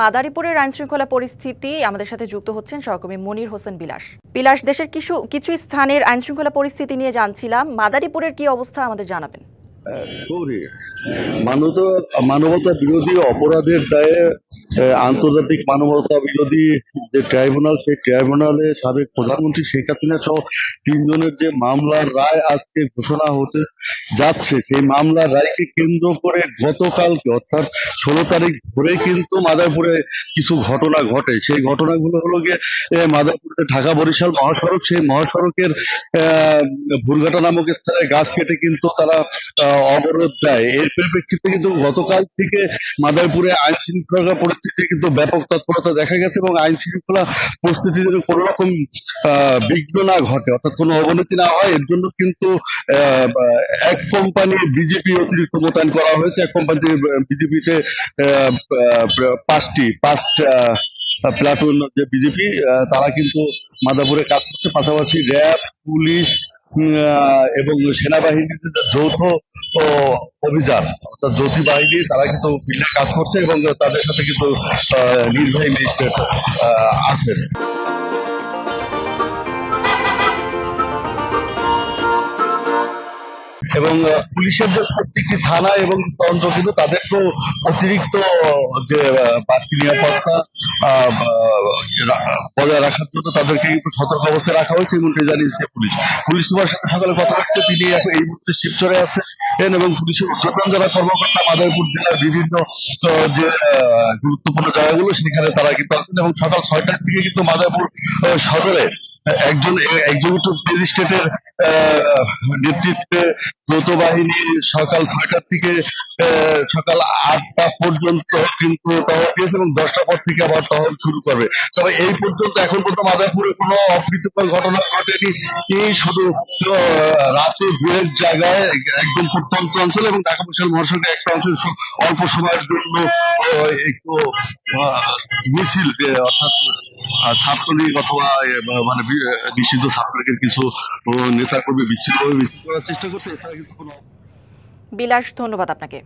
মাদারীপুরের আইন শৃঙ্খলা পরিস্থিতি আমাদের সাথে যুক্ত হচ্ছেন সহকর্মী মনির হোসেন বিলাস। বিলাস, দেশের কিছু কিছু স্থানের আইন শৃঙ্খলা পরিস্থিতি নিয়ে জানছিলাম। মাদারীপুরের কি অবস্থা আমাদের জানাবেন? মানবতা বিরোধী অপরাধের দায়ে আন্তর্জাতিক মানবতা বিরোধী যে ট্রাইব্যুনাল, সেই ট্রাইব্যুনালে সাবেক প্রধানমন্ত্রী শেখ হাসিনা সহ তিনজনের যে মামলার রায় আজকে ঘোষণা হতে যাচ্ছে, সেই মামলার রায়কে কেন্দ্র করে গতকালকে, অর্থাৎ ষোলো তারিখ ধরে কিন্তু মাদারপুরে কিছু ঘটনা ঘটে। সেই ঘটনাগুলো হলো গিয়ে মাদারপুরে ঢাকা বরিশাল মহাসড়ক, সেই মহাসড়কের ভুরঘাটা নামক স্থানে গাছ কেটে কিন্তু তারা অবরোধ দেয়। এর পরিপ্রেক্ষিতে কিন্তু গতকাল থেকে মাদারপুরে আইন শৃঙ্খলা পরিস্থিতি কিন্তু ব্যাপক তৎপরতা দেখা গেছে এবং আইন শৃঙ্খলা পরিস্থিতিতে কোনো রকম বিঘ্ন না ঘটে, অর্থাৎ কোনো অবনতি না হয়, এর জন্য কিন্তু এক কোম্পানি বিজেপি অতিরিক্ত মোতায়েন করা হয়েছে। এক কোম্পানি বিজেপিতে পাঁচটি পাঁচটা প্লাটুন যে বিজেপি তারা কিন্তু মাদাপুরে কাজ করছে। পাশাপাশি র্যাব, পুলিশ এবং সেনাবাহিনীর যৌথ অভিযান, অর্থাৎ যৌথ বাহিনী, তারা কিন্তু কাজ করছে এবং তাদের সাথে কিন্তু নির্বাহী ম্যাজিস্ট্রেট আছেন। এবং পুলিশের যে প্রত্যেকটি থানা এবং তদন্ত কিন্তু তাদেরকেও অতিরিক্ত যে বাড়তি নিরাপত্তা বজায় রাখার জন্য তাদেরকে কিন্তু সতর্ক অবস্থায় রাখা হয়েছে এমনটি জানিয়েছে পুলিশ। পুলিশ সুপার সাথে সকালে কথা হচ্ছে তিনি এখন এই মুহূর্তে শিবচরে আছেন। এবং পুলিশের উচ্চতন যারা কর্মকর্তা, মাদারীপুর জেলার বিভিন্ন যে গুরুত্বপূর্ণ জায়গাগুলো, সেখানে তারা কিন্তু আছেন এবং সকাল ছয়টার দিকে কিন্তু মাদারীপুর সদরে একজন এক্সিকিউটিভ ম্যাজিস্ট্রেটের নেতৃত্বে যৌথ বাহিনী সকাল ছয়টার থেকে সকাল আটটা পর্যন্ত কিন্তু টহল দিয়েছে এবং দশটা পর থেকে আবার টহল শুরু করবে। তবে এই পর্যন্ত এখন পর্যন্ত মাদারপুরে কোনো অপ্রীতিকর ঘটনা ঘটেনি। এই শুধু রাতে দু জায়গায় একদম প্রত্যন্ত অঞ্চল এবং ঢাকা বরিশাল মহাসড়কের একটা স- অল্প সময়ের জন্য একটু মিছিল অর্থাৎ ছাত্রলীগ অথবা মানে নিষিদ্ধ ছাত্রলীগের কিছু নেতা কর্মী বিচ্ছিন্নভাবে মিছিল চেষ্টা করছে, এছাড়া কিন্তু কোনো বিলাস, ধন্যবাদ আপনাকে।